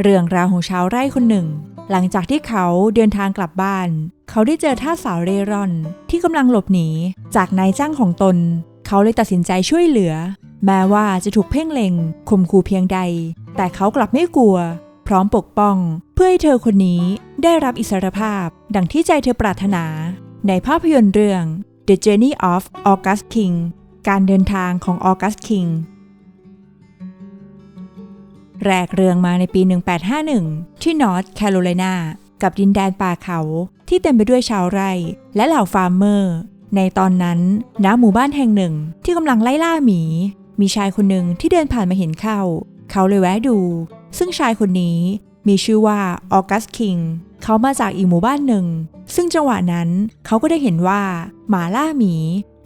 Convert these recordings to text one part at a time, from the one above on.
เรื่องราวของชาวไร่คนหนึ่ง หลังจากที่เขาเดินทางกลับบ้าน เขาได้เจอท่าสาวเร่ร่อนที่กำลังหลบหนี จากนายจ้างของตน เขาเลยตัดสินใจช่วยเหลือ แม้ว่าจะถูกเพ่งเล็งข่มขู่เพียงใด แต่เขากลับไม่กลัว พร้อมปกป้อง เพื่อให้เธอคนนี้ได้รับอิสรภาพ ดังที่ใจเธอปรารถนา ในภาพยนตร์เรื่อง The Journey of August King การเดินทางของ August King แรกเรืองมาในปี 1851 ที่นอร์ทแคโรไลนา กับดินแดนป่าเขาที่เต็มไปด้วยชาวไร่ และเหล่าฟาร์มเมอร์ ในตอนนั้นณหมู่บ้านแห่งหนึ่งที่กำลังไล่ล่าหมี มีชายคนหนึ่งที่เดินผ่านมาเห็นเข้า เขาเลยแวะดู ซึ่งชายคนนี้มีชื่อว่าออกัสคิง เขามาจากอีกหมู่บ้านหนึ่ง ซึ่งจังหวะนั้นเขาก็ได้เห็นว่า หมาล่าหมี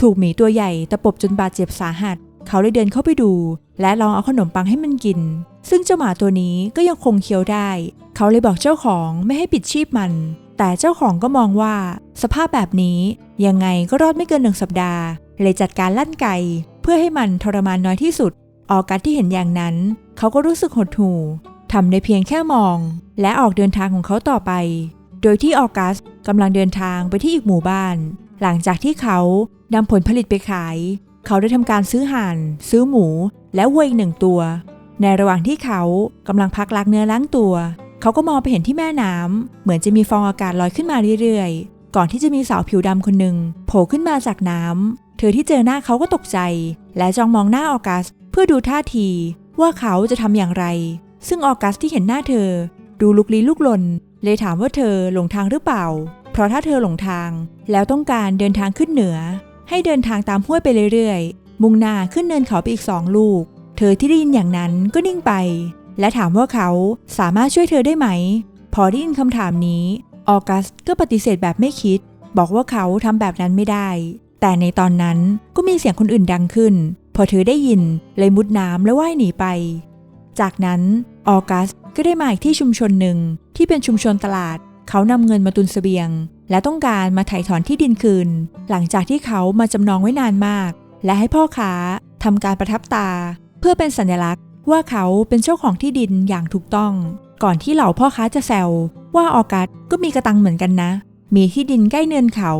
ถูกหมีตัวใหญ่ตะปบจนบาดเจ็บสาหัส เขาเลยเดินเข้าไปดู และลองเอาขนมปังให้มันกิน ซึ่งเจ้าหมาตัวนี้ก็ยังคงเคี้ยวได้ เขาเลยบอกเจ้าของไม่ให้ปิดชีพมัน แต่เจ้าของก็มองว่า สภาพแบบนี้ยังไงก็รอดไม่เกินหนึ่งสัปดาห์ เลยจัดการลั่นไกเพื่อให้มันทรมานน้อยที่สุด ออกัสที่เห็นอย่างนั้น เขาก็รู้สึกหดหู่ทำได้เพียงแค่มอง และออกเดินทางของเขาต่อไป โดยที่ออกัสกำลังเดินทางไปที่อีกหมู่บ้าน หลังจากที่เขานำผลผลิตไปขาย เขาได้ทำการซื้อห่าน ซื้อหมู และวัวอีกหนึ่งตัว ในระหว่างที่เขากำลังพักล้างเนื้อล้างตัว เขาก็มองไปเห็นที่แม่น้ำเหมือนจะมีฟองอากาศลอยขึ้นมาเรื่อยๆ ก่อนที่จะมีสาวผิวดำคนหนึ่งโผล่ขึ้นมาจากน้ำเธอที่เจอหน้าเขาก็ตกใจ และจ้องมองหน้าออกัส เพื่อดูท่าทีว่าเขาจะทำอย่างไร ซึ่งออกัสที่เห็นหน้าเธอ ดูลุกลี้ลุกลน เลยถามว่าเธอหลงทางหรือเปล่า เพราะถ้าเธอหลงทาง แล้วต้องการเดินทางขึ้นเหนือ ให้เดินทางตามห้วยไปเรื่อยๆ มุ่งหน้าขึ้นเนินเขาไปอีกสองลูก เธอที่ได้ยินอย่างนั้นก็นิ่งไป และถามว่าเขาสามารถช่วยเธอได้ไหม พอได้ยินคำถามนี้ ออกัสก็ปฏิเสธแบบไม่คิด บอกว่าเขาทำแบบนั้นไม่ได้ แต่ในตอนนั้นก็มีเสียงคนอื่นดังขึ้น พอเธอได้ยินเลยมุดน้ำและว่ายหนีไป จากนั้นออกัสก็ได้มาอีกที่ชุมชนหนึ่งที่เป็นชุมชนตลาด เขานำเงินมาตุนเสบียง และต้องการมาไถ่ถอนที่ดินคืน หลังจากที่เขามาจำนองไว้นานมาก และให้พ่อค้าทำการประทับตา เพื่อเป็นสัญลักษณ์ว่าเขาเป็นเจ้าของที่ดินอย่างถูกต้อง ก่อนที่เหล่าพ่อค้าจะแซวว่าออกัสก็มีกระตังเหมือนกันนะ มีที่ดินใกล้เนินเขา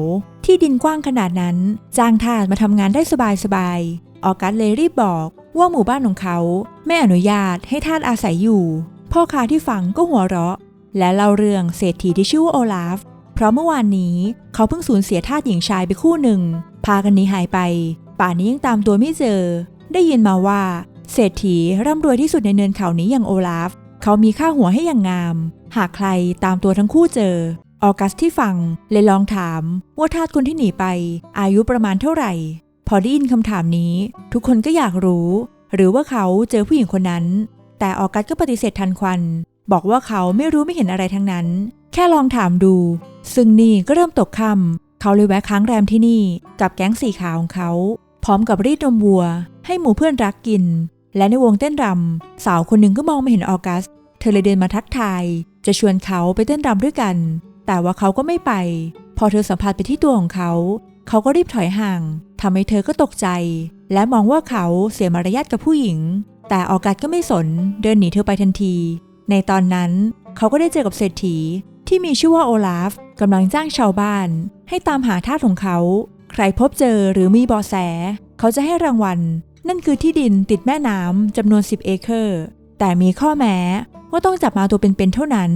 ที่ดินกว้างขนาดนั้น จ้างทาสมาทำงานได้สบายๆออกัสเลยรีบบอกว่าหมู่บ้านของเขาไม่อนุญาตให้ทาสอาศัยอยู่ พ่อค้าที่ฟังก็หัวเราะ และเล่าเรื่องเศรษฐีที่ชื่อว่าโอลาฟ เพราะเมื่อวานนี้เขาเพิ่งสูญเสียทาสหญิงชายไปคู่หนึ่ง พากันหนีหายไป ป่านนี้ยังตามตัวไม่เจอ ได้ยินมาว่า เศรษฐีร่ำรวยที่สุดในเนินเขานี้อย่างโอลาฟ เขามีค่าหัวให้อย่างงาม หากใครตามตัวทั้งคู่เจอ ออกัสที่ฟังเลยลองถาม ว่าทาสคนที่หนีไป อายุประมาณเท่าไหร่ พอได้ยินคำถามนี้ ทุกคนก็อยากรู้ หรือว่าเขาเจอผู้หญิงคนนั้น แต่ออกัสก็ปฏิเสธทันควัน บอกว่าเขาไม่รู้ไม่เห็นอะไรทั้งนั้น แค่ลองถามดู ซึ่งนี่ก็เริ่มตกค่ำเขาเลยแวะค้างแรมที่นี่ กับแก๊งสีขาวของเขา พร้อมกับรีดนมวัว ให้หมูเพื่อนรักกิน และในวงเต้นรำสาวคนหนึ่งก็มองไม่เห็นออกัส เธอเลยเดินมาทักทาย จะชวนเขาไปเต้นรำด้วยกัน แต่ว่าเขาก็ไม่ไป พอเธอสัมผัสไปที่ตัวของเขา เขาก็รีบถอยห่างทำให้เธอก็ตกใจ และมองว่าเขาเสียมารยาทกับผู้หญิง แต่ออกัสก็ไม่สน เดินหนีเธอไปทันที ในตอนนั้นเขาก็ได้เจอกับเศรษฐีที่มีชื่อว่าโอลาฟกำลังจ้างชาวบ้าน ให้ตามหาทาสของเขา ใครพบเจอหรือมีเบาะแส เขาจะให้รางวัล นั่นคือที่ดินติดแม่น้ำจำนวน 10 เอเคอร์ แต่มีข้อแม้ว่าต้องจับมาตัวเป็นๆเท่านั้น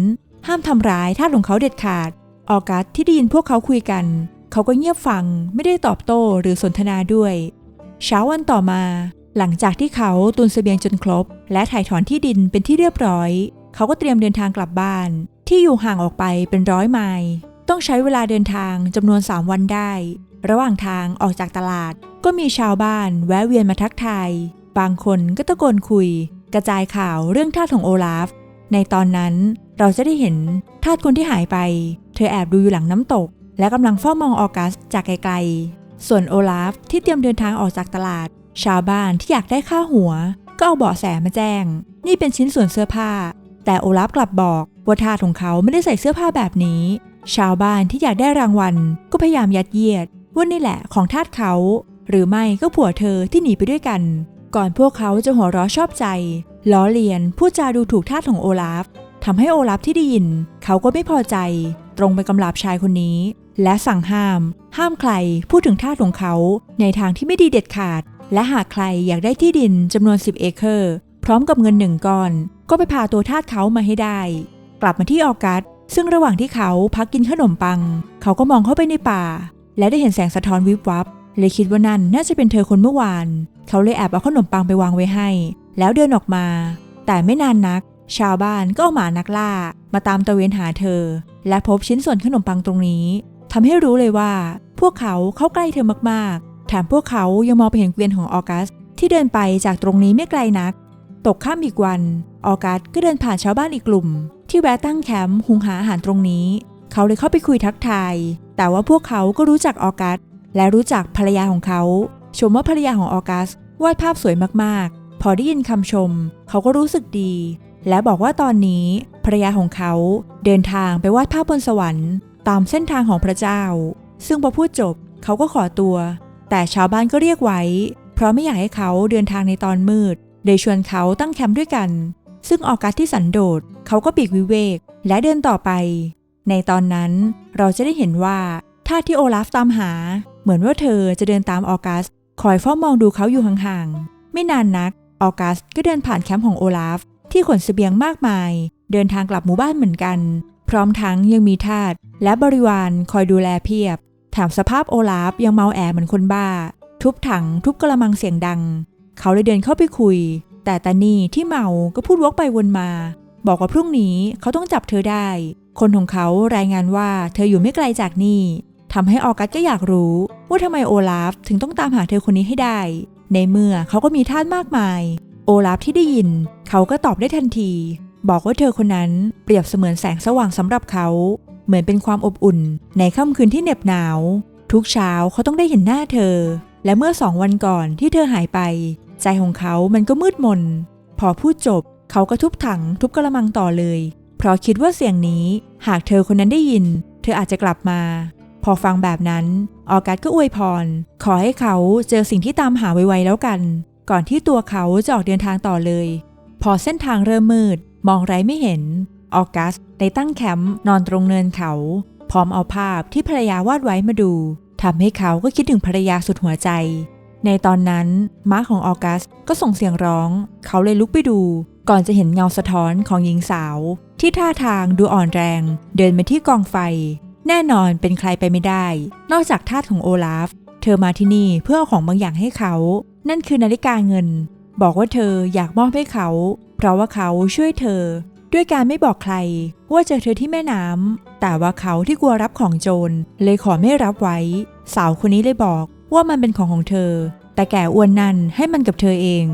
ห้ามทำร้ายทาสของเขาเด็ดขาด ออกัสที่ได้ยินพวกเขาคุยกัน เขาก็เงียบฟังไม่ได้ตอบโต้หรือสนทนาด้วย เช้าวันต่อมา หลังจากที่เขาตุนเสบียงจนครบ และถ่ายถอนที่ดินเป็นที่เรียบร้อย เขาก็เตรียมเดินทางกลับบ้าน ที่อยู่ห่างออกไปเป็นร้อยไมล์ ต้องใช้เวลาเดินทางจำนวน 3 วันได้ ระหว่างทางออกจากตลาด ก็มีชาวบ้านแวะเวียนมาทักทาย บางคนก็ตะโกนคุย กระจายข่าวเรื่องทาสของโอลาฟ ในตอนนั้นเราจะได้เห็นทาสคนที่หายไป เธอแอบดูอยู่หลังน้ำตก และกำลังเฝ้ามองออกัสจากไกลๆ ส่วนโอลาฟที่เตรียมเดินทางออกจากตลาด ชาวบ้านที่อยากได้ค่าหัว ก็เอาเบาะแสมาแจ้ง นี่เป็นชิ้นส่วนเสื้อผ้า แต่โอลาฟกลับบอกว่าทาสของเขาไม่ได้ใส่เสื้อผ้าแบบนี้ ชาวบ้านที่อยากได้รางวัลก็พยายามยัดเยียดว่านี่แหละของทาสเขา หรือไม่ก็ผัวเธอที่หนีไปด้วยกัน ก่อนพวกเขาจะหัวเราะชอบใจ ล้อเลียนพูดจาดูถูกท่าสของโอลาฟทำให้โอลาฟที่ได้ยิน เขาก็ไม่พอใจ ตรงไปกำลาบชายคนนี้ และสั่งห้าม ห้ามใครพูดถึงท่าสของเขาในทางที่ไม่ดีเด็ดขาด และหากใครอยากได้ที่ดินจำนวน 10 เอเคอร์ พร้อมกับเงินหนึ่งก้อน ก็ไปพาตัวทาสเขามาให้ได้ กลับมาที่ออกัส ซึ่งระหว่างที่เขาพักกินขนมปัง เขาก็มองเข้าไปในป่า และได้เห็นแสงสะท้อนวิบวับ เลยคิดว่านั่นน่าจะเป็นเธอคนเมื่อวาน เขาเลยแอบเอาขนมปังไปวางไว้ให้ แล้วเดินออกมา แต่ไม่นานนัก ชาวบ้านก็เอาหมานักล่า มาตามตะเวนหาเธอ และพบชิ้นส่วนขนมปังตรงนี้ทำให้รู้เลยว่า พวกเขาเข้าใกล้เธอมากๆ แถมพวกเขายังมองไปเห็นเกวียนของออกัส ที่เดินไปจากตรงนี้ไม่ไกลนัก ตกข้ามอีกวัน ออกัสก็เดินผ่านชาวบ้านอีกกลุ่ม ที่แวะตั้งแคมป์หุงหาอาหารตรงนี้ เขาเลยเข้าไปคุยทักทาย แต่ว่าพวกเขาก็รู้จักออกัส และรู้จักภรรยาของเขา ชมว่าภรรยาของออกัสวาดภาพสวยมากๆ พอได้ยินคำชม เขาก็รู้สึกดี และบอกว่าตอนนี้ภรรยาของเขาเดินทางไปวาดภาพบนสวรรค์ ตามเส้นทางของพระเจ้า ซึ่งพอพูดจบเขาก็ขอตัว แต่ชาวบ้านก็เรียกไว้ เพราะไม่อยากให้เขาเดินทางในตอนมืด เลยชวนเขาตั้งแคมป์ด้วยกัน ซึ่งออกัสที่สันโดษเขาก็ปีกวิเวกและเดินต่อไป ในตอนนั้นเราจะได้เห็นว่าท่าที่โอลาฟตามหา เหมือนว่าเธอจะเดินตามออกัส คอยเฝ้ามองดูเขาอยู่ห่างๆ ไม่นานนัก ออกัสก็เดินผ่านแคมป์ของโอลาฟ ที่ขนสเสบียงมากมาย เดินทางกลับหมู่บ้านเหมือนกัน พร้อมทั้งยังมีทาสและบริวารคอยดูแลเพียบแถมสภาพโอลาฟยังเมาแอเหมือนคนบ้า ทุบถังทุบกระมังเสียงดัง เขาเลยเดินเข้าไปคุย แต่ตานีที่เมาก็พูดวกไปวนมา บอกว่าพรุ่งนี้เขาต้องจับเธอได้ คนของเขารายงานว่าเธออยู่ไม่ไกลจากนี่ทำให้ออกัสก็อยากรู้ว่าทำไมโอลาฟถึงต้องตามหาเธอคนนี้ให้ได้ ในเมื่อเขาก็มีท่านมากมาย โอลาฟที่ได้ยิน เขาก็ตอบได้ทันที บอกว่าเธอคนนั้นเปรียบเสมือนแสงสว่างสำหรับเขา เหมือนเป็นความอบอุ่น ในค่ำคืนที่เหน็บหนาว ทุกเช้าเขาต้องได้เห็นหน้าเธอ และเมื่อสองวันก่อนที่เธอหายไป ใจของเขามันก็มืดมน พอพูดจบ เขาก็ทุบถังทุบกระมังต่อเลย เพราะคิดว่าเสียงนี้ หากเธอคนนั้นได้ยิน เธออาจจะกลับมา พอฟังแบบนั้น ออกัสก็อวยพร ขอให้เขาเจอสิ่งที่ตามหาไวๆแล้วกัน ก่อนที่ตัวเขาจะออกเดินทางต่อเลย พอเส้นทางเริ่มมืด มองไรไม่เห็น ออกัสได้ตั้งแคมป์นอนตรงเนินเขา พร้อมเอาภาพที่ภรรยาวาดไว้มาดูทำให้เขาก็คิดถึงภรรยาสุดหัวใจ ในตอนนั้นม้าของออกัสก็ส่งเสียงร้อง เขาเลยลุกไปดู ก่อนจะเห็นเงาสะท้อนของหญิงสาว ที่ท่าทางดูอ่อนแรง เดินไปที่กองไฟ แน่นอนเป็นใครไปไม่ได้ นอกจากทาสของโอลาฟ เธอมาที่นี่เพื่อเอาของบางอย่างให้เขา นั่นคือนาฬิกาเงิน บอกว่าเธออยากมอบให้เขา เพราะว่าเขาช่วยเธอ ด้วยการไม่บอกใคร ว่าเจอเธอที่แม่น้ำแต่ว่าเขาที่กลัวรับของโจรเลยขอไม่รับไว้ สาวคนนี้เลยบอก ว่ามันเป็นของของเธอ แต่แก่อ้วนนั่นให้มันกับเธอเอง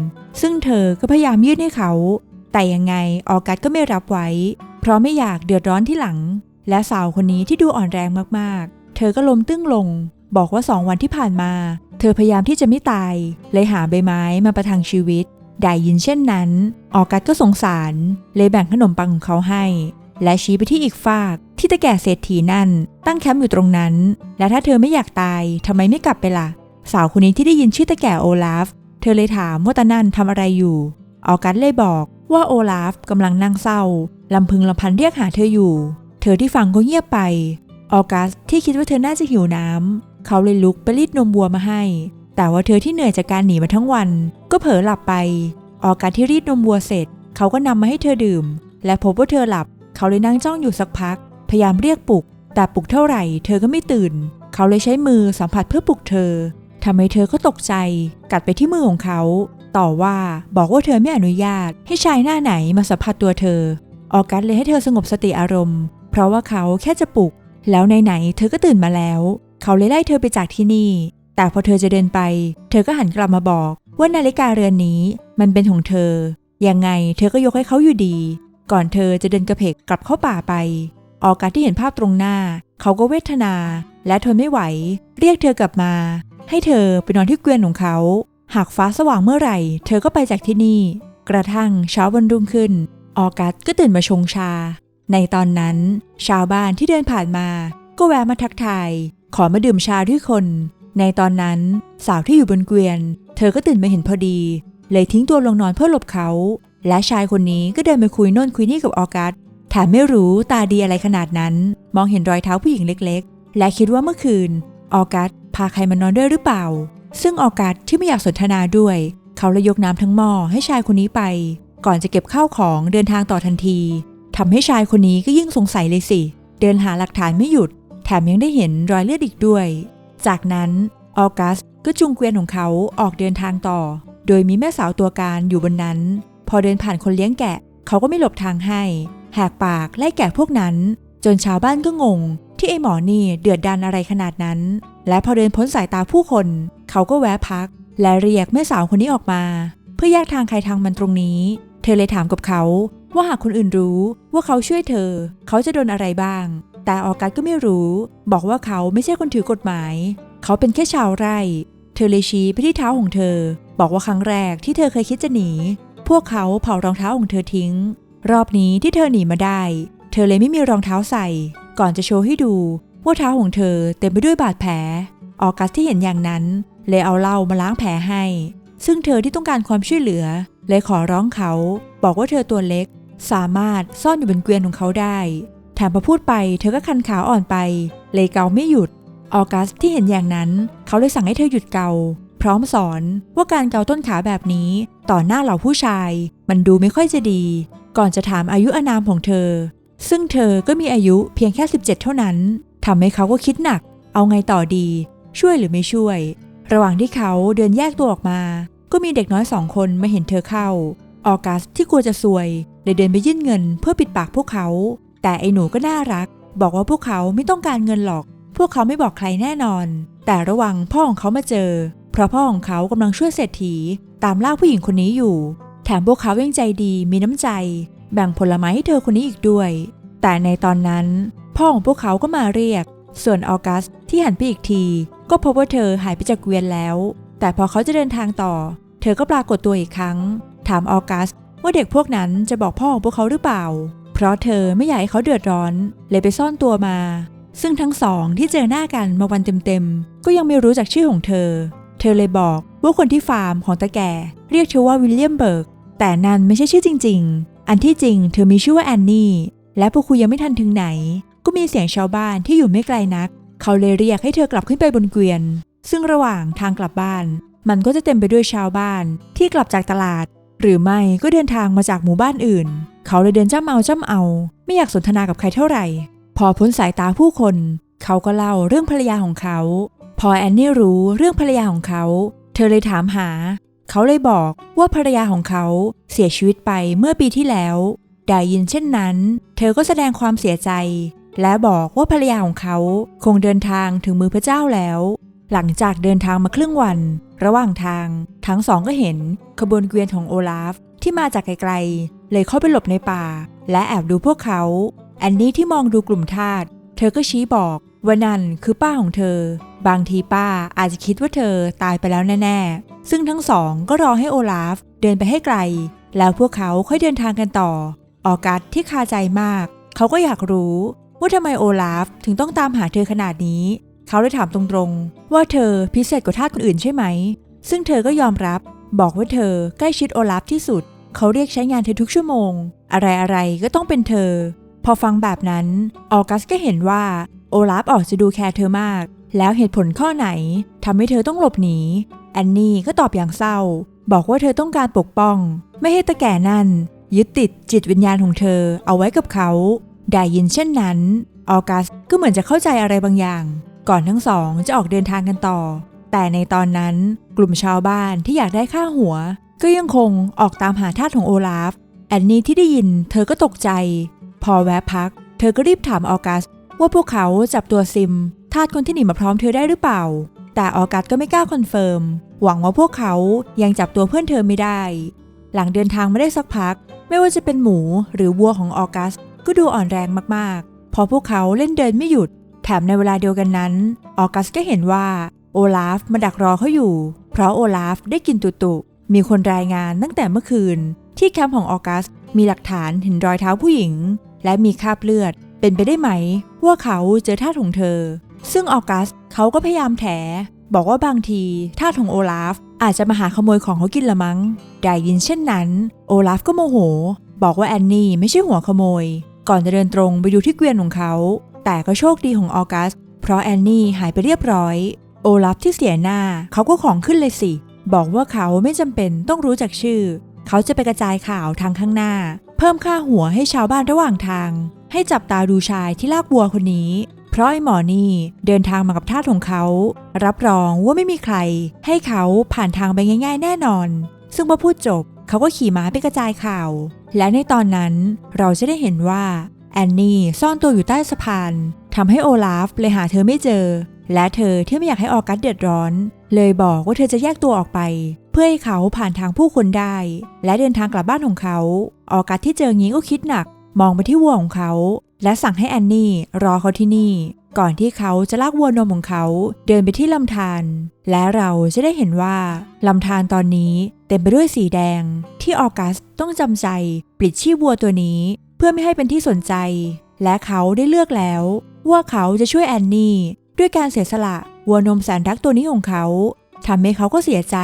ซึ่งเธอก็พยายามยื่นให้เขา แต่ยังไงออกัสก็ไม่รับไว้ เพราะไม่อยากเดือดร้อนที่หลัง และสาวคนนี้ที่ดูอ่อนแรงมากๆ เธอก็ล้มตึ้งลง บอกว่าสองวันที่ผ่านมา เธอพยายามที่จะไม่ตาย เลยหาใบไม้มาประทังชีวิตได้ยินเช่นนั้น ออกัสก็สงสาร เลยแบ่งขนมปังของเขาให้ และชี้ไปที่อีกฝาก ที่ตะแก่เศรษฐีนั่น ตั้งแคมป์อยู่ตรงนั้น และถ้าเธอไม่อยากตายทำไมไม่กลับไปล่ะ สาวคนนี้ที่ได้ยินชื่อตะแก่โอลาฟ เธอเลยถามว่าตานั่นทำอะไรอยู่ ออกัสเลยบอกว่าโอลาฟกำลังนั่งเศร้าลำพึงลำพันเรียกหาเธออยู่ เธอที่ฟังก็เงียบไป ออกัสที่คิดว่าเธอน่าจะหิวน้ำ เขาเลยลุกไปรีดนมวัวมาให้ แต่ว่าเธอที่เหนื่อยจากการหนีมาทั้งวัน ก็เผลอหลับไป ออกัสที่รีดนมวัวเสร็จ เขาก็นำมาให้เธอดื่ม และพบว่าเธอหลับ เขาเลยนั่งจ้องอยู่สักพัก พยายามเรียกปลุก แต่ปลุกเท่าไหร่ เธอก็ไม่ตื่น เขาเลยใช้มือสัมผัสเพื่อปลุกเธอ ทำให้เธอก็ตกใจ กัดไปที่มือของเขา ต่อว่าบอกว่าเธอไม่อนุญาต ให้ชายหน้าไหนมาสัมผัสตัวเธอ ออกัสเลยให้เธอสงบสติอารมณ์ เพราะว่าเขาแค่จะปลุก แล้วไหนๆเธอก็ตื่นมาแล้ว เขาเลยไล่เธอไปจากที่นี่ แต่พอเธอจะเดินไป เธอก็หันกลับมาบอก ว่านาฬิกาเรือนนี้มันเป็นของเธอ ยังไงเธอก็ยกให้เขาอยู่ดี ก่อนเธอจะเดินกระเพกกลับเข้าป่าไป ออกัสที่เห็นภาพตรงหน้า เขาก็เวทนา และทนไม่ไหว เรียกเธอกลับมา ให้เธอไปนอนที่เกวียนของเขา หากฟ้าสว่างเมื่อไหร่ เธอก็ไปจากที่นี่ กระทั่งเช้าวันรุ่งขึ้น ออกัสก็ตื่นมาชงชา ในตอนนั้น ชาวบ้านที่เดินผ่านมา ก็แวะมาทักทาย ขอมาดื่มชาด้วยคน ในตอนนั้นสาวที่อยู่บนเกวียน เธอก็ตื่นมาเห็นพอดี เลยทิ้งตัวลงนอนเพื่อหลบเขา และชายคนนี้ก็เดินไปคุยโน่นคุยนี่กับออกัสแถมไม่รู้ตาดีอะไรขนาดนั้น มองเห็นรอยเท้าผู้หญิงเล็ก ๆ และคิดว่าเมื่อคืน ออกัสพาใครมานอนด้วยหรือเปล่า ซึ่งออกัสที่ไม่อยากสนทนาด้วย เขาเลยยกน้ำทั้งหม้อให้ชายคนนี้ไป ก่อนจะเก็บข้าวของเดินทางต่อทันทีทำให้ชายคนนี้ก็ยิ่งสงสัยเลยสิ เดินหาหลักฐานไม่หยุด แถมยังได้เห็นรอยเลือดอีกด้วย จากนั้นออกัสก็จูงเกวียนของเขาออกเดินทางต่อ โดยมีแม่สาวตัวการอยู่บนนั้น พอเดินผ่านคนเลี้ยงแกะ เขาก็ไม่หลบทางให้ แหกปากไล่แกะพวกนั้น จนชาวบ้านก็งง ที่ไอหมอนี่เดือดดันอะไรขนาดนั้น และพอเดินพ้นสายตาผู้คน เขาก็แวะพัก และเรียกแม่สาวคนนี้ออกมา เพื่อแยกทางใครทางมันตรงนี้ เธอเลยถามกับเขาว่าหากคนอื่นรู้ว่าเขาช่วยเธอ เขาจะโดนอะไรบ้าง แต่ออกัสก็ไม่รู้ บอกว่าเขาไม่ใช่คนถือกฎหมาย เขาเป็นแค่ชาวไร่ เธอเลยชี้ไปที่เท้าของเธอ บอกว่าครั้งแรกที่เธอเคยคิดจะหนี พวกเขาเผารองเท้าของเธอทิ้ง รอบนี้ที่เธอหนีมาได้ เธอเลยไม่มีรองเท้าใส่ ก่อนจะโชว์ให้ดูว่าเท้าของเธอเต็มไปด้วยบาดแผล ออกัสที่เห็นอย่างนั้น เลยเอาเหล้ามาล้างแผลให้ ซึ่งเธอที่ต้องการความช่วยเหลือ เลยขอร้องเขา บอกว่าเธอตัวเล็ก สามารถซ่อนอยู่บนเกวียนของเขาได้แถมพอพูดไปเธอก็คันขาอ่อนไป เลยเกาไม่หยุด ออกัสที่เห็นอย่างนั้น เขาเลยสั่งให้เธอหยุดเกา พร้อมสอนว่าการเกาต้นขาแบบนี้ ต่อหน้าเหล่าผู้ชาย มันดูไม่ค่อยจะดี ก่อนจะถามอายุอานามของเธอ ซึ่งเธอก็มีอายุเพียงแค่ 17 เท่านั้นทำให้เขาก็คิดหนัก เอาไงต่อดี ช่วยหรือไม่ช่วย ระหว่างที่เขาเดินแยกตัวออกมา ก็มีเด็กน้อยสองคนมาเห็นเธอเข้า ออกัสที่กลัวจะซวยเลยเดินไปยื่นเงินเพื่อปิดปากพวกเขา แต่ไอ้หนูก็น่ารัก บอกว่าพวกเขาไม่ต้องการเงินหรอก พวกเขาไม่บอกใครแน่นอน แต่ระวังพ่อของเขามาเจอ เพราะพ่อของเขากำลังช่วยเศรษฐี ตามล่าผู้หญิงคนนี้อยู่ แถมพวกเขายังใจดีมีน้ำใจ แบ่งผลไม้ให้เธอคนนี้อีกด้วย แต่ในตอนนั้น พ่อของพวกเขาก็มาเรียก ส่วนออกัสที่หันไปอีกที ก็พบว่าเธอหายไปจากเกวียนแล้ว แต่พอเขาจะเดินทางต่อ เธอก็ปรากฏตัวอีกครั้ง ถามออกัสว่าเด็กพวกนั้นจะบอกพ่อของพวกเขาหรือเปล่า เพราะเธอไม่อยากให้เขาเดือดร้อน เลยไปซ่อนตัวมา ซึ่งทั้งสองที่เจอหน้ากันมาวันเต็มๆ ก็ยังไม่รู้จักชื่อของเธอ เธอเลยบอกว่าคนที่ฟาร์มของตาแก่ เรียกเธอว่าวิลเลียมเบิร์ก แต่นั่นไม่ใช่ชื่อจริง ๆ อันที่จริงเธอมีชื่อว่าแอนนี่ และพอคุยยังไม่ทันถึงไหน ก็มีเสียงชาวบ้านที่อยู่ไม่ไกลนัก เขาเลยเรียกให้เธอกลับขึ้นไปบนเกวียน ซึ่งระหว่างทางกลับบ้าน มันก็จะเต็มไปด้วยชาวบ้านที่กลับจากตลาด หรือไม่ก็เดินทางมาจากหมู่บ้านอื่น เขาเลยเดินจ้ำเอาจ้ำเอา ไม่อยากสนทนากับใครเท่าไหร่ พอพ้นสายตาผู้คน เขาก็เล่าเรื่องภรรยาของเขา พอแอนนี่รู้เรื่องภรรยาของเขา เธอเลยถามหา เขาเลยบอกว่าภรรยาของเขาเสียชีวิตไปเมื่อปีที่แล้วได้ยินเช่นนั้น เธอก็แสดงความเสียใจ และบอกว่าภรรยาของเขาคงเดินทางถึงมือพระเจ้าแล้ว หลังจากเดินทางมาครึ่งวัน ระหว่างทาง ทั้งสองก็เห็นขบวนเกวียนของโอลาฟที่มาจากไกลๆ เลยเข้าไปหลบในป่า และแอบดูพวกเขา แอนนี่ที่มองดูกลุ่มทาสเธอก็ชี้บอก ว่านั่นคือป้าของเธอ บางทีป้าอาจจะคิดว่าเธอตายไปแล้วแน่ๆ ซึ่งทั้งสองก็รอให้โอลาฟเดินไปให้ไกล แล้วพวกเขาค่อยเดินทางกันต่อ ออกัสที่คาใจมาก เขาก็อยากรู้ว่าทำไมโอลาฟถึงต้องตามหาเธอขนาดนี้ เขาเลยถามตรงๆ ว่าเธอพิเศษกว่าทาสคนอื่นใช่ไหม ซึ่งเธอก็ยอมรับ บอกว่าเธอใกล้ชิดโอลาฟที่สุด เขาเรียกใช้งานเธอทุกชั่วโมง อะไรๆก็ต้องเป็นเธอ พอฟังแบบนั้น ออกัสก็เห็นว่า โอลาฟออกจะดูแคร์เธอมาก แล้วเหตุผลข้อไหนทำให้เธอต้องหลบหนี แอนนี่ก็ตอบอย่างเศร้า บอกว่าเธอต้องการปกป้อง ไม่ให้ตาแก่นั่น ยึดติดจิตวิญญาณของเธอเอาไว้กับเขา ได้ยินเช่นนั้น ออกัสก็เหมือนจะเข้าใจอะไรบางอย่าง ก่อนทั้งสองจะออกเดินทางกันต่อ แต่ในตอนนั้นกลุ่มชาวบ้านที่อยากได้ค่าหัว ก็ยังคงออกตามหาทาสของโอลาฟแอนนี่ที่ได้ยินเธอก็ตกใจ พอแวะพัก เธอก็รีบถามออกัส ว่าพวกเขาจับตัวซิม ทาสคนที่หนีมาพร้อมเธอได้หรือเปล่า แต่ออกัสก็ไม่กล้าคอนเฟิร์ม หวังว่าพวกเขายังจับตัวเพื่อนเธอไม่ได้ หลังเดินทางมาได้สักพัก ไม่ว่าจะเป็นหมูหรือวัวของออกัส ก็ดูอ่อนแรงมากๆ พอพวกเขาเล่นเดินไม่หยุด แถมในเวลาเดียวกันนั้น ออกัสก็เห็นว่าโอลาฟมาดักรอเขาอยู่ เพราะโอลาฟได้กินตุตุมีคนรายงานตั้งแต่เมื่อคืน ที่แคมป์ของออกัสมีหลักฐานเห็นรอยเท้าผู้หญิง และมีคราบเลือด เป็นไปได้ไหม ว่าเขาเจอท่าของเธอ ซึ่งออกัสเขาก็พยายามแถ บอกว่าบางทีท่าของโอลาฟอาจจะมาหาขโมยของเขากินละมั้ง ได้ยินเช่นนั้น โอลาฟก็โมโห บอกว่าแอนนี่ไม่ใช่หัวขโมย ก่อนจะเดินตรงไปดูที่เกวียนของเขา แต่ก็โชคดีของออกัส เพราะแอนนี่หายไปเรียบร้อย โอลาฟที่เสียหน้าเขาก็ของขึ้นเลยสิ บอกว่าเขาไม่จำเป็นต้องรู้จักชื่อ เขาจะไปกระจายข่าวทางข้างหน้า เพิ่มค่าหัวให้ชาวบ้านระหว่างทาง ให้จับตาดูชายที่ลากวัวคนนี้ เพราะไอ้หมอนี่เดินทางมากับทาสของเขา รับรองว่าไม่มีใคร ให้เขาผ่านทางไปง่าย ๆ แน่นอน ซึ่งพอพูดจบเขาก็ขี่ม้าไปกระจายข่าว และในตอนนั้นเราจะได้เห็นว่าแอนนี่ซ่อนตัวอยู่ใต้สะพานทำให้โอลาฟเลยหาเธอไม่เจอ และเธอที่ไม่อยากให้ออกัสเดือดร้อน เลยบอกว่าเธอจะแยกตัวออกไป เพื่อให้เขาผ่านทางผู้คนได้ และเดินทางกลับบ้านของเขา ออกัสที่เจองี้ก็คิดหนัก มองไปที่วัวของเขา และสั่งให้แอนนี่รอเขาที่นี่ ก่อนที่เขาจะลากวัวนมของเขา เดินไปที่ลำธารและเราจะได้เห็นว่าลำธารตอนนี้เต็มไปด้วยสีแดง ที่ออกัสต้องจำใจปลิดชีพวัวตัวนี้ เพื่อไม่ให้เป็นที่สนใจ และเขาได้เลือกแล้ว ว่าเขาจะช่วยแอนนี่ด้วยการเสียสละวัวนมแสนรักตัวนี้ของเขาทำให้เขาก็เสียใจ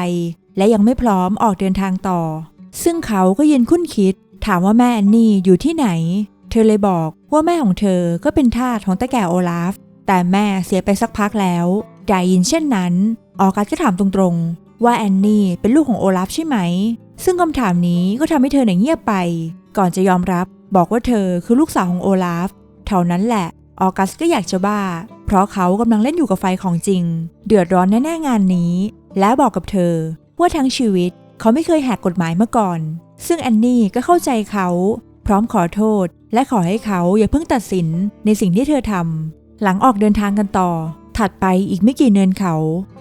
และยังไม่พร้อมออกเดินทางต่อ ซึ่งเขาก็ยืนคุ้นคิด ถามว่าแม่แอนนี่อยู่ที่ไหน เธอเลยบอกว่าแม่ของเธอก็เป็นทาสของตาแก่โอลาฟ แต่แม่เสียไปสักพักแล้วได้ยินเช่นนั้น ออกัสก็ถามตรงๆ ว่าแอนนี่เป็นลูกของโอลาฟใช่ไหม ซึ่งคำถามนี้ก็ทำให้เธอเนี่ยเงียบไป ก่อนจะยอมรับบอกว่าเธอคือลูกสาวของโอลาฟ เท่านั้นแหละ ออกัสก็อยากจะบ้า เพราะเขากำลังเล่นอยู่กับไฟของจริง เดือดร้อนแน่ๆงานนี้ และบอกกับเธอ ว่าทั้งชีวิตเขาไม่เคยแหกกฎหมายมาก่อน ซึ่งแอนนี่ก็เข้าใจเขา พร้อมขอโทษ และขอให้เขาอย่าเพิ่งตัดสินในสิ่งที่เธอทำหลังออกเดินทางกันต่อ ถัดไปอีกไม่กี่เนินเขา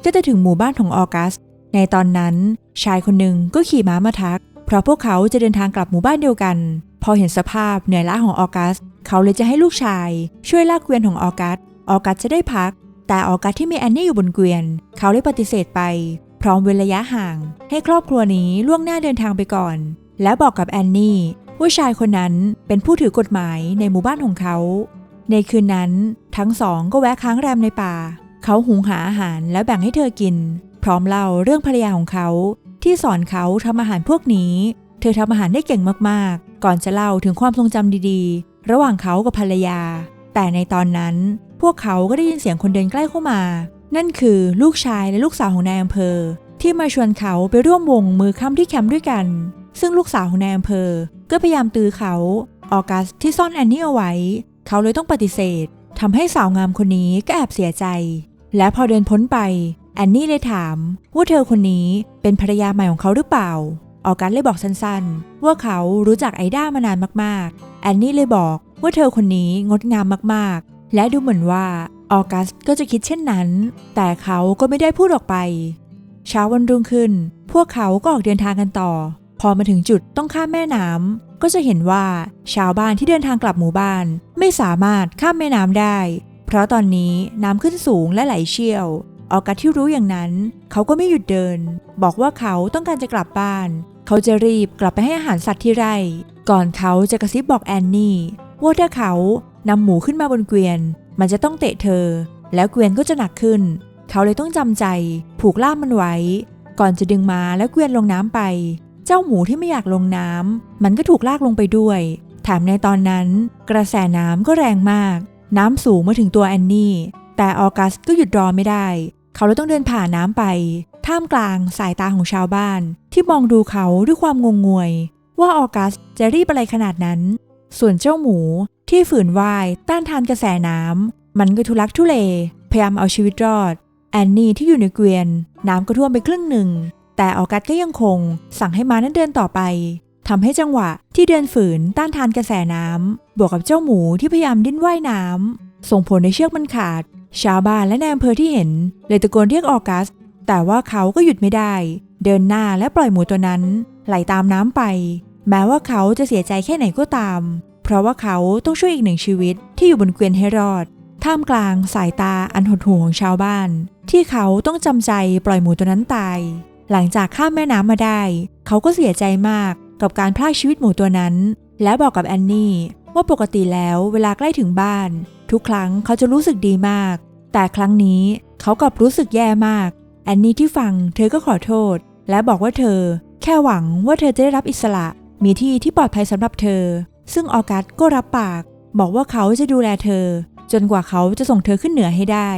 ก็จะถึงหมู่บ้านของออกัส ในตอนนั้นชายคนหนึ่งก็ขี่ม้ามาทัก เพราะพวกเขาจะเดินทางกลับหมู่บ้านเดียวกัน พอเห็นสภาพเหนื่อยล้าของออกัส เขาเลยจะให้ลูกชาย ช่วยลากเกวียนของออกัส ออกัสจะได้พัก แต่ออกัสที่มีแอนนี่อยู่บนเกวียน เขาเลยปฏิเสธไป พร้อมเว้นระยะห่าง ให้ครอบครัวนี้ล่วงหน้าเดินทางไปก่อน และบอกกับแอนนี่ว่าชายคนนั้นเป็นผู้ถือกฎหมายในหมู่บ้านของเขา ในคืนนั้นทั้งสองก็แวะค้างแรมในป่า เขาหุงหาอาหารแล้วแบ่งให้เธอกิน พร้อมเล่าเรื่องภรรยาของเขา ที่สอนเขาทำอาหารพวกนี้ เธอทำอาหารได้เก่งมากๆ ก่อนจะเล่าถึงความทรงจำดีๆ ระหว่างเขากับภรรยา แต่ในตอนนั้นพวกเขาก็ได้ยินเสียงคนเดินใกล้เข้ามา นั่นคือลูกชายและลูกสาวของนายอำเภอ ที่มาชวนเขาไปร่วมวงมือค่ำที่แคมป์ด้วยกัน ซึ่งลูกสาวของนายอำเภอ ก็พยายามตือเขา ออกัสที่ซ่อนแอนนี่เอาไว้ เขาเลยต้องปฏิเสธทำให้สาวงามคนนี้ก็แอบเสียใจ และพอเดินพ้นไป แอนนี่เลยถามว่าเธอคนนี้เป็นภรรยาใหม่ของเขาหรือเปล่า ออกัสเลยบอกสั้นๆ ว่าเขารู้จักไอด้ามานานมากๆ แอนนี่เลยบอกว่าเธอคนนี้งดงามมากๆ และดูเหมือนว่าออกัสก็จะคิดเช่นนั้น แต่เขาก็ไม่ได้พูดออกไป เช้าวันรุ่งขึ้น พวกเขาก็ออกเดินทางกันต่อ พอมาถึงจุดต้องข้ามแม่น้ำก็จะเห็นว่าชาวบ้านที่เดินทางกลับหมู่บ้าน ไม่สามารถข้ามแม่น้ำได้ เพราะตอนนี้น้ำขึ้นสูงและไหลเชี่ยว ออกัสที่รู้อย่างนั้น เขาก็ไม่หยุดเดิน บอกว่าเขาต้องการจะกลับบ้าน เขาจะรีบกลับไปให้อาหารสัตว์ที่ไร่ ก่อนเขาจะกระซิบบอกแอนนี่ว่าถ้าเขานำหมูขึ้นมาบนเกวียน มันจะต้องเตะเธอ แล้วเกวียนก็จะหนักขึ้น เขาเลยต้องจำใจผูกล่ามมันไว้ ก่อนจะดึงมาแล้วเกวียนลงน้ำไป เจ้าหมูที่ไม่อยากลงน้ำมันก็ถูกลากลงไปด้วยแถมในตอนนั้น กระแสน้ำก็แรงมาก น้ำสูงมาถึงตัวแอนนี่ แต่ออกัสก็หยุดรอไม่ได้ เขาเลยต้องเดินผ่านน้ำไป ท่ามกลางสายตาของชาวบ้าน ที่มองดูเขาด้วยความงงงวย ว่าออกัสจะรีบอะไรขนาดนั้น ส่วนเจ้าหมูที่ฝืนว่ายต้านทานกระแสน้ำมันก็ทุลักทุเล พยายามเอาชีวิตรอด แอนนี่ที่อยู่ในเกวียน น้ำก็ท่วมไปครึ่งหนึ่ง แต่ออกัสก็ยังคงสั่งให้ม้านั้นเดินต่อไปทำให้จังหวะที่เดินฝืนต้านทานกระแสน้ำบวกกับเจ้าหมูที่พยายามดิ้นว่ายน้ำส่งผลในเชือกมันขาด ชาวบ้านและนายอำเภอที่เห็น เลยตะโกนเรียกออกัส แต่ว่าเขาก็หยุดไม่ได้ เดินหน้าและปล่อยหมูตัวนั้น ไหลตามน้ำไป แม้ว่าเขาจะเสียใจแค่ไหนก็ตาม เพราะว่าเขาต้องช่วยอีกหนึ่งชีวิตที่อยู่บนเกวียนให้รอด ท่ามกลางสายตาอันหดหู่ของชาวบ้าน ที่เขาต้องจำใจปล่อยหมูตัวนั้นตาย หลังจากข้ามแม่น้ำมาได้ เขาก็เสียใจมากกับการพลากชีวิตหมูตัวนั้น และบอกกับแอนนี่ว่าปกติแล้วเวลาใกล้ถึงบ้าน ทุกครั้งเขาจะรู้สึกดีมาก แต่ครั้งนี้เขากลับรู้สึกแย่มาก แอนนี่ที่ฟังเธอก็ขอโทษ และบอกว่าเธอ แค่หวังว่าเธอจะได้รับอิสระ มีที่ที่ปลอดภัยสำหรับเธอ ซึ่งออกัสก็รับปาก บอกว่าเขาจะดูแลเธอ จนกว่าเขาจะส่งเธอขึ้นเหนือให้ได้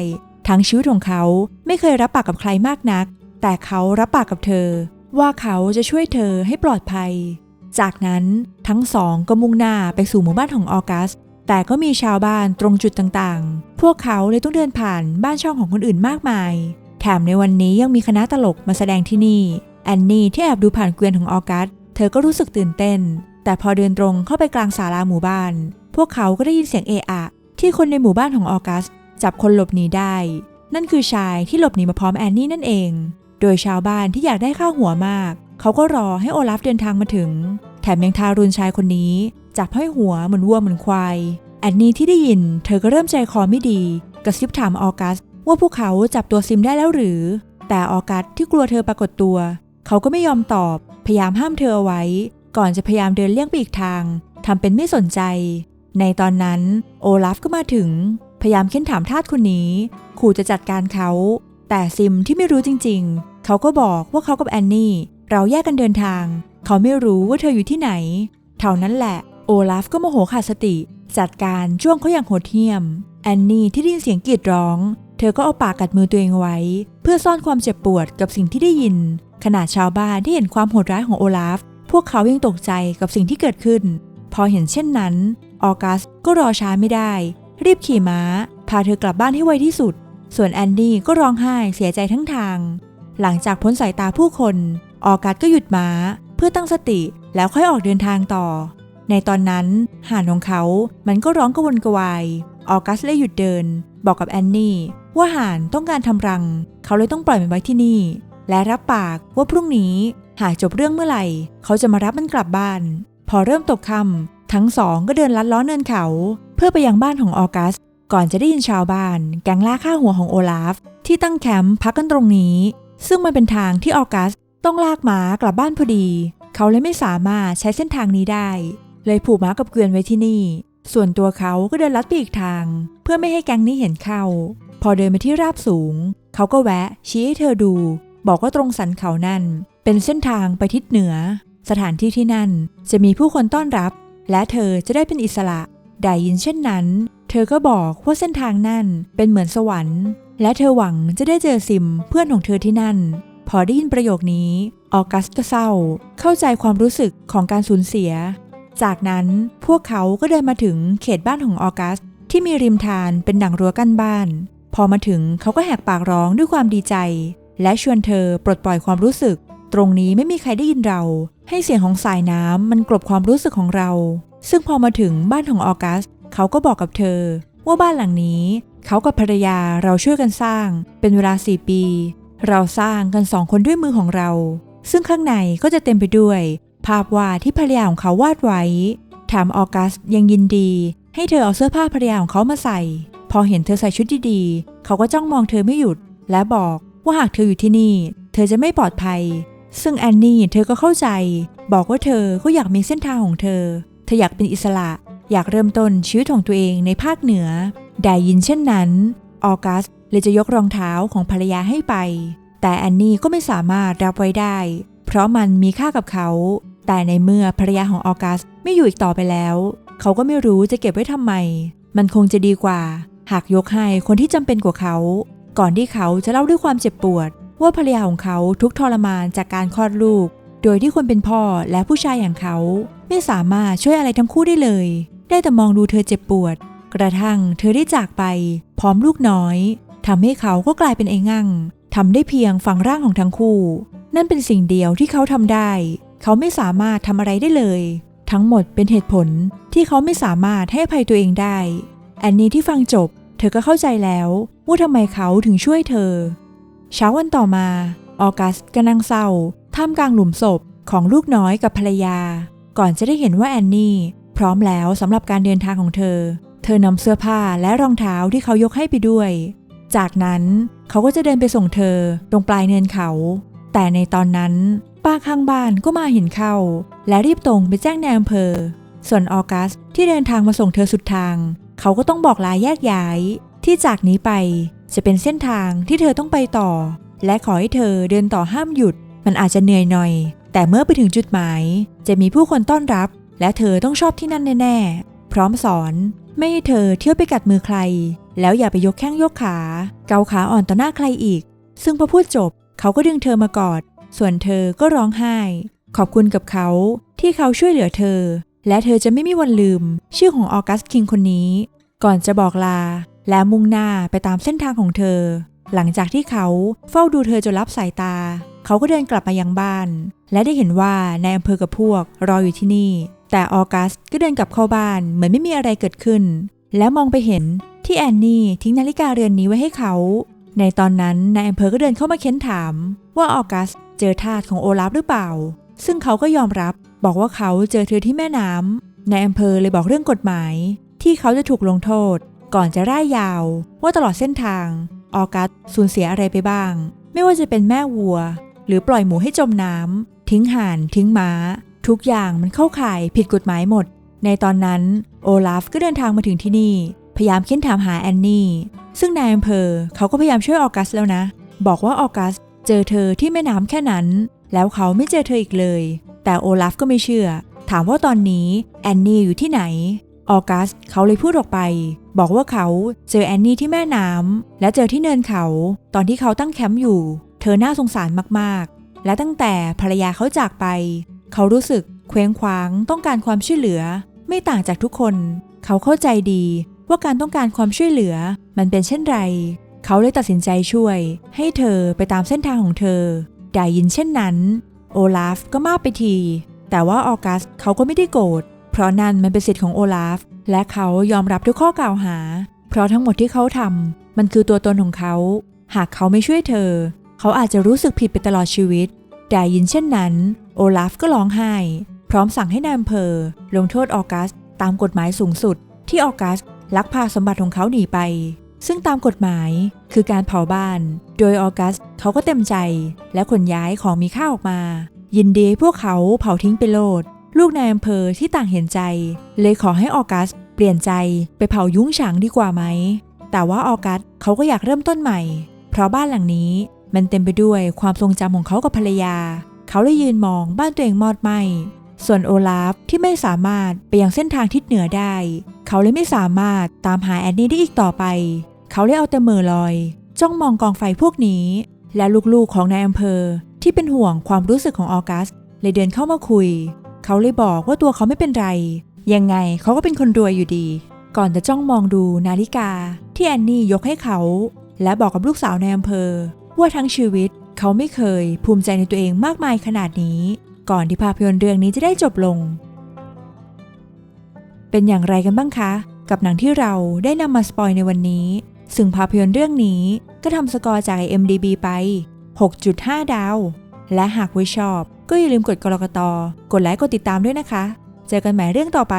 ทั้งชีวิตของเขาไม่เคยรับปากกับใครมากนัก แต่เขารับปากกับเธอ ว่าเขาจะช่วยเธอให้ปลอดภัย จากนั้นทั้งสองก็มุ่งหน้าไปสู่หมู่บ้านของออกัส แต่ก็มีชาวบ้านตรงจุดต่างๆ พวกเขาเลยต้องเดินผ่านบ้านช่องของคนอื่นมากมาย แถมในวันนี้ยังมีคณะตลกมาแสดงที่นี่ แอนนี่ที่แอบดูผ่านเกวียนของออกัส เธอก็รู้สึกตื่นเต้น แต่พอเดินตรงเข้าไปกลางศาลาหมู่บ้าน พวกเขาก็ได้ยินเสียงเอะอะ ที่คนในหมู่บ้านของออกัส จับคนหลบหนีได้ นั่นคือชายที่หลบหนีมาพร้อมแอนนี่นั่นเอง โดยชาวบ้านที่อยากได้ข้าวหัวมาก เขาก็รอให้โอลาฟเดินทางมาถึง แถมยังทารุณชายคนนี้ จับให้หัวเหมือนวัวเหมือนควายแอนนี่ที่ได้ยิน เธอก็เริ่มใจคอไม่ดี กระซิบถามออกัส ว่าพวกเขาจับตัวซิมได้แล้วหรือ แต่ออกัสที่กลัวเธอปรากฏตัว เขาก็ไม่ยอมตอบ พยายามห้ามเธอเอาไว้ ก่อนจะพยายามเดินเลี่ยงไปอีกทางทำเป็นไม่สนใจ ในตอนนั้นโอลาฟก็มาถึง พยายามเค้นถามทาสคนนี้ ขู่จะจัดการเขา แต่ซิมที่ไม่รู้จริงๆ เขาก็บอกว่าเขากับแอนนี่ เราแยกกันเดินทาง เขาไม่รู้ว่าเธออยู่ที่ไหน เท่านั้นแหละ โอลาฟก็โมโหขาดสติ จัดการจ้วงเขาอย่างโหดเหี้ยม แอนนี่ที่ได้ยินเสียงกรีดร้อง เธอก็เอาปากกัดมือตัวเองไว้ เพื่อซ่อนความเจ็บปวดกับสิ่งที่ได้ยิน ขณะชาวบ้านที่เห็นความโหดร้ายของโอลาฟ พวกเขายังตกใจกับสิ่งที่เกิดขึ้น พอเห็นเช่นนั้น ออกัสก็รอช้าไม่ได้ รีบขี่ม้า พาเธอกลับบ้านให้ไวที่สุด ส่วนแอนดี้ก็ร้องไห้เสียใจทั้งทาง หลังจากพ้นสายตาผู้คน ออกัสก็หยุดม้า เพื่อตั้งสติแล้วค่อยออกเดินทางต่อ ในตอนนั้นห่านของเขา มันก็ร้องกระวนกระวาย ออกัสเลยหยุดเดิน บอกกับแอนนี่ ว่าห่านต้องการทำรัง เขาเลยต้องปล่อยมันไว้ที่นี่ และรับปากว่าพรุ่งนี้หากจบเรื่องเมื่อไหร่ เขาจะมารับมันกลับบ้าน พอเริ่มตกค่ำทั้งสองก็เดินลัดล้อเนินเขา เพื่อไปยังบ้านของออกัส ก่อนจะได้ยินชาวบ้าน แก๊งล่าฆ่าหัวของโอลาฟ ที่ตั้งแคมป์พักกันตรงนี้ ซึ่งมันเป็นทางที่ออกัสต้องลากม้ากลับบ้านพอดี เขาเลยไม่สามารถใช้เส้นทางนี้ได้ เลยผูกม้ากับเกวียนไว้ที่นี่ ส่วนตัวเขาก็เดินลัดไปอีกทาง เพื่อไม่ให้แก๊งนี้เห็นเข้าพอเดินไปที่ราบสูง เขาก็แวะชี้ให้เธอดู บอกว่าตรงสันเขานั่น เป็นเส้นทางไปทิศเหนือ สถานที่ที่นั่นจะมีผู้คนต้อนรับ และเธอจะได้เป็นอิสระ ได้ยินเช่นนั้น ธอก็บอกว่าเส้นทางนั่นเป็นเหมือนสวรรค์ และเธอหวังจะได้เจอซิมเพื่อนของเธอที่นั่น พอได้ยินประโยคนี้ ออกัสก็เศร้า เข้าใจความรู้สึกของการสูญเสีย จากนั้นพวกเขาก็เดินมาถึงเขตบ้านของออกัส ที่มีริมทานเป็นดังรั้วกั้นบ้าน พอมาถึงเขาก็แหกปากร้องด้วยความดีใจ และชวนเธอปลดปล่อยความรู้สึก ตรงนี้ไม่มีใครได้ยินเรา ให้เสียงของสายน้ำมันกลบความรู้สึกของเรา ซึ่งพอมาถึงบ้านของออกัส เขาก็บอกกับเธอ ว่าบ้านหลังนี้ เขากับภรรยาเราช่วยกันสร้าง เป็นเวลาสี่ปี เราสร้างกันสองคนด้วยมือของเรา ซึ่งข้างในก็จะเต็มไปด้วย ภาพวาดที่ภรรยาของเขาวาดไว้ ถามออกัสยังยินดี ให้เธอเอาเสื้อผ้าภรรยาของเขามาใส่ พอเห็นเธอใส่ชุดดีๆ เขาก็จ้องมองเธอไม่หยุด และบอกว่าหากเธออยู่ที่นี่ เธอจะไม่ปลอดภัย ซึ่งแอนนี่เธอก็เข้าใจ บอกว่าเธอก็อยากมีเส้นทางของเธอ เธออยากเป็นอิสระ อยากเริ่มต้นชีวิตของตัวเองในภาคเหนือ ได้ยินเช่นนั้น ออกัสเลยจะยกรองเท้าของภรรยาให้ไป แต่แอนนี่ก็ไม่สามารถรับไว้ได้ เพราะมันมีค่ากับเขา แต่ในเมื่อภรรยาของออกัสไม่อยู่อีกต่อไปแล้ว เขาก็ไม่รู้จะเก็บไว้ทำไม มันคงจะดีกว่า หากยกให้คนที่จำเป็นกว่าเขา ก่อนที่เขาจะเล่าด้วยความเจ็บปวด ว่าภรรยาของเขาทุกทรมานจากการคลอดลูก โดยที่คนเป็นพ่อและผู้ชายอย่างเขาไม่สามารถช่วยอะไรทั้งคู่ได้เลย ได้แต่มองดูเธอเจ็บปวด กระทั่งเธอได้จากไป พร้อมลูกน้อยทำให้เขาก็กลายเป็นไอ้งั่งทำได้เพียงฝังร่างของทั้งคู่ นั่นเป็นสิ่งเดียวที่เขาทำได้ เขาไม่สามารถทำอะไรได้เลย ทั้งหมดเป็นเหตุผลที่เขาไม่สามารถให้อภัยตัวเองได้ แอนนี่ที่ฟังจบ เธอก็เข้าใจแล้วว่าทำไมเขาถึงช่วยเธอ เช้าวันต่อมาออกัสก็นั่งเศร้าท่ามกลางหลุมศพของลูกน้อยกับภรรยา ก่อนจะได้เห็นว่าแอนนี่ พร้อมแล้วสำหรับการเดินทางของเธอ เธอนำเสื้อผ้าและรองเท้าที่เขายกให้ไปด้วย จากนั้นเขาก็จะเดินไปส่งเธอตรงปลายเนินเขา แต่ในตอนนั้นป้าข้างบ้านก็มาเห็นเข้า และรีบตรงไปแจ้งในอำเภอ ส่วนออกัสที่เดินทางมาส่งเธอสุดทาง เขาก็ต้องบอกลาแยกย้าย ที่จากนี้ไปจะเป็นเส้นทางที่เธอต้องไปต่อ และขอให้เธอเดินต่อห้ามหยุด มันอาจจะเหนื่อยหน่อย แต่เมื่อไปถึงจุดหมาย จะมีผู้คนต้อนรับ และเธอต้องชอบที่นั่นแน่ๆ พร้อมสอน ไม่ให้เธอเที่ยวไปกัดมือใคร แล้วอย่าไปยกแข้งยกขา เกาขาอ่อนต่อหน้าใครอีก ซึ่งพอพูดจบ เขาก็ดึงเธอมากอด ส่วนเธอก็ร้องไห้ ขอบคุณกับเขาที่เขาช่วยเหลือเธอ และเธอจะไม่มีวันลืม ชื่อของออกัสคิงคนนี้ ก่อนจะบอกลา และมุ่งหน้าไปตามเส้นทางของเธอ หลังจากที่เขาเฝ้าดูเธอจนรับสายตา เขาก็เดินกลับมายังบ้าน และได้เห็นว่านายอำเภอกับพวกรออยู่ที่นี่ แต่ออกัสก็เดินกลับเข้าบ้านเหมือนไม่มีอะไรเกิดขึ้น แล้วมองไปเห็นที่แอนนี่ทิ้งนาฬิกาเรือนนี้ไว้ให้เขา ในตอนนั้นนายอำเภอก็เดินเข้ามาเค้นถาม ว่าออกัสเจอทาสของโอลาฟหรือเปล่า ซึ่งเขาก็ยอมรับบอกว่าเขาเจอเธอที่แม่น้ำนายอำเภอเลยบอกเรื่องกฎหมาย ที่เขาจะถูกลงโทษ ก่อนจะร่ายยาว ว่าตลอดเส้นทาง ออกัสสูญเสียอะไรไปบ้าง ไม่ว่าจะเป็นแม่วัว หรือปล่อยหมูให้จมน้ำทิ้งห่านทิ้งม้า ทุกอย่างมันเข้าข่ายผิดกฎหมายหมด ในตอนนั้นโอลาฟก็เดินทางมาถึงที่นี่ พยายามเค้นถามหาแอนนี่ ซึ่งนายอำเภอเขาก็พยายามช่วยออกัสแล้วนะ บอกว่าออกัสเจอเธอที่แม่น้ำแค่นั้น แล้วเขาไม่เจอเธออีกเลย แต่โอลาฟก็ไม่เชื่อ ถามว่าตอนนี้แอนนี่อยู่ที่ไหนออกัสเขาเลยพูดออกไป บอกว่าเขาเจอแอนนี่ที่แม่น้ำและเจอที่เนินเขา ตอนที่เขาตั้งแคมป์อยู่ เธอน่าสงสารมากๆ และตั้งแต่ภรรยาเขาจากไป เขารู้สึกเคว้งคว้างต้องการความช่วยเหลือ ไม่ต่างจากทุกคน เขาเข้าใจดี ว่าการต้องการความช่วยเหลือ มันเป็นเช่นไร เขาเลยตัดสินใจช่วย ให้เธอไปตามเส้นทางของเธอ ได้ยินเช่นนั้น โอลาฟก็มาไปที แต่ว่าออกัสเขาก็ไม่ได้โกรธเพราะนั่นมันเป็นสิทธิ์ของโอลาฟ และเขายอมรับทุกข้อกล่าวหา เพราะทั้งหมดที่เขาทำมันคือตัวตนของเขา หากเขาไม่ช่วยเธอ เขาอาจจะรู้สึกผิดไปตลอดชีวิต ได้ยินเช่นนั้น โอลาฟก็ร้องไห้ พร้อมสั่งให้นายอำเภอ ลงโทษออกัสตามกฎหมายสูงสุด ที่ออกัสลักพาสมบัติของเขาหนีไป ซึ่งตามกฎหมายคือการเผาบ้าน โดยออกัสเขาก็เต็มใจ และขนย้ายของมีค่าออกมา ยินดีให้พวกเขาเผาทิ้งไปโลด ลูกนายอำเภอที่ต่างเห็นใจ เลยขอให้ออกัสเปลี่ยนใจไปเผายุ้งฉางดีกว่าไหม แต่ว่าออกัสเขาก็อยากเริ่มต้นใหม่ เพราะบ้านหลังนี้มันเต็มไปด้วยความทรงจำของเขากับภรรยา เขาเลยยืนมองบ้านตัวเองมอดไหมส่วนโอลาฟที่ไม่สามารถไปยังเส้นทางทิศเหนือได้ เขาเลยไม่สามารถตามหาแอนนี่ได้อีกต่อไป เขาเลยเอาแต่มือลอย จ้องมองกองไฟพวกนี้ และลูกๆของนายอำเภอที่เป็นห่วงความรู้สึกของออกัส เลยเดินเข้ามาคุย เขาเลยบอกว่าตัวเขาไม่เป็นไร ยังไงเขาก็เป็นคนรวยอยู่ดี ก่อนจะจ้องมองดูนาฬิกาที่แอนนี่ยกให้เขา และบอกกับลูกสาวในอำเภอว่าทั้งชีวิต เขาไม่เคยภูมิใจในตัวเองมากมายขนาดนี้ ก่อนที่ภาพยนตร์เรื่องนี้จะได้จบลง เป็นอย่างไรกันบ้างคะ กับหนังที่เราได้นำมาสปอยในวันนี้ ซึ่งภาพยนตร์เรื่องนี้ก็ทำสกอร์จาก IMDB ไป 6.5 ดาว และหากไว้ชอบ ก็อย่าลืมกดกรกตกดไลค์กดติดตามด้วยนะคะ เจอกันใหม่เรื่องต่อไป